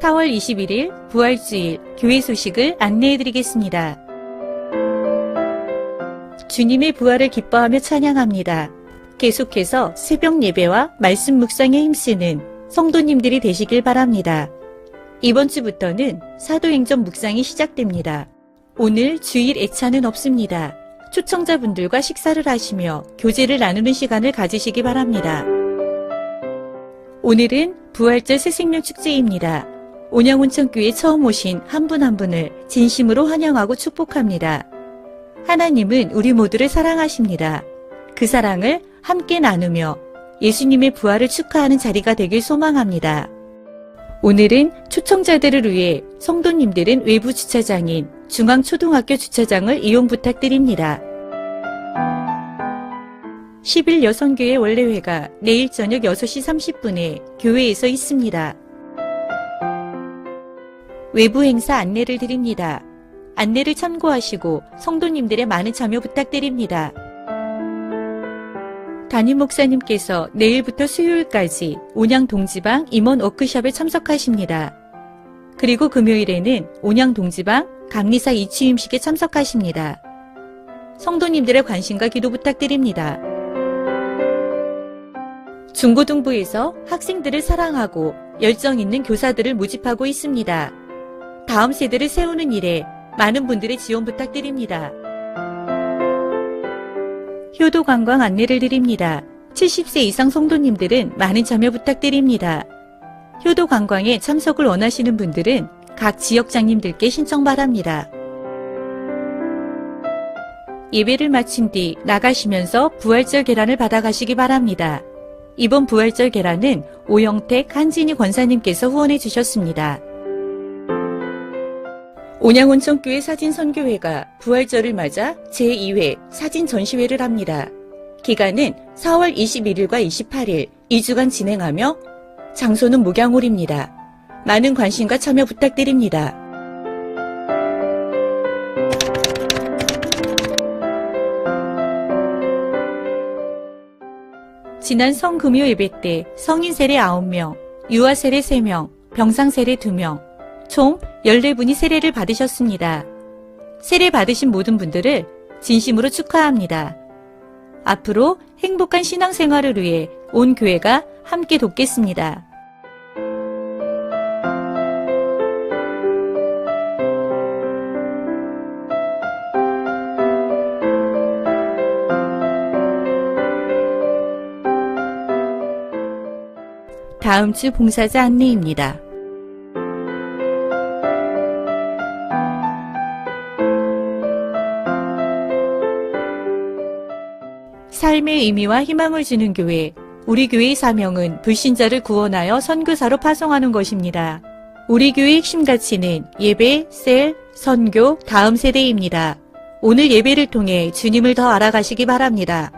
4월 21일 부활주일 교회 소식을 안내해드리겠습니다. 주님의 부활을 기뻐하며 찬양합니다. 계속해서 새벽 예배와 말씀 묵상에 힘쓰는 성도님들이 되시길 바랍니다. 이번 주부터는 사도행전 묵상이 시작됩니다. 오늘 주일 애차는 없습니다. 초청자분들과 식사를 하시며 교제를 나누는 시간을 가지시기 바랍니다. 오늘은 부활절 새생명 축제입니다. 온양온천교회 처음 오신 한분한 분을 진심으로 환영하고 축복합니다. 하나님은 우리 모두를 사랑하십니다. 그 사랑을 함께 나누며 예수님의 부활을 축하하는 자리가 되길 소망합니다. 오늘은 초청자들을 위해 성도님들은 외부 주차장인 중앙초등학교 주차장을 이용 부탁드립니다. 10일 여성교회 원래회가 내일 저녁 6시 30분에 교회에서 있습니다. 외부 행사 안내를 드립니다. 안내를 참고하시고 성도님들의 많은 참여 부탁드립니다. 담임 목사님께서 내일부터 수요일까지 온양 동지방 임원 워크숍에 참석하십니다. 그리고 금요일에는 온양 동지방 강리사 이취임식에 참석하십니다. 성도님들의 관심과 기도 부탁드립니다. 중고등부에서 학생들을 사랑하고 열정 있는 교사들을 모집하고 있습니다. 다음 세대를 세우는 일에 많은 분들의 지원 부탁드립니다. 효도 관광 안내를 드립니다. 70세 이상 성도님들은 많은 참여 부탁드립니다. 효도 관광에 참석을 원하시는 분들은 각 지역장님들께 신청 바랍니다. 예배를 마친 뒤 나가시면서 부활절 계란을 받아가시기 바랍니다. 이번 부활절 계란은 오영택 한진희 권사님께서 후원해 주셨습니다. 온양온천교회 사진선교회가 부활절을 맞아 제2회 사진 전시회를 합니다. 기간은 4월 21일과 28일 2주간 진행하며 장소는 목양홀입니다. 많은 관심과 참여 부탁드립니다. 지난 성금요 예배 때 성인 세례 9명, 유아 세례 3명, 병상 세례 2명, 총 14분이 세례를 받으셨습니다. 세례 받으신 모든 분들을 진심으로 축하합니다. 앞으로 행복한 신앙생활을 위해 온 교회가 함께 돕겠습니다. 다음 주 봉사자 안내입니다. 삶의 의미와 희망을 주는 교회. 우리 교회의 사명은 불신자를 구원하여 선교사로 파송하는 것입니다. 우리 교회의 핵심 가치는 예배, 셀, 선교, 다음 세대입니다. 오늘 예배를 통해 주님을 더 알아가시기 바랍니다.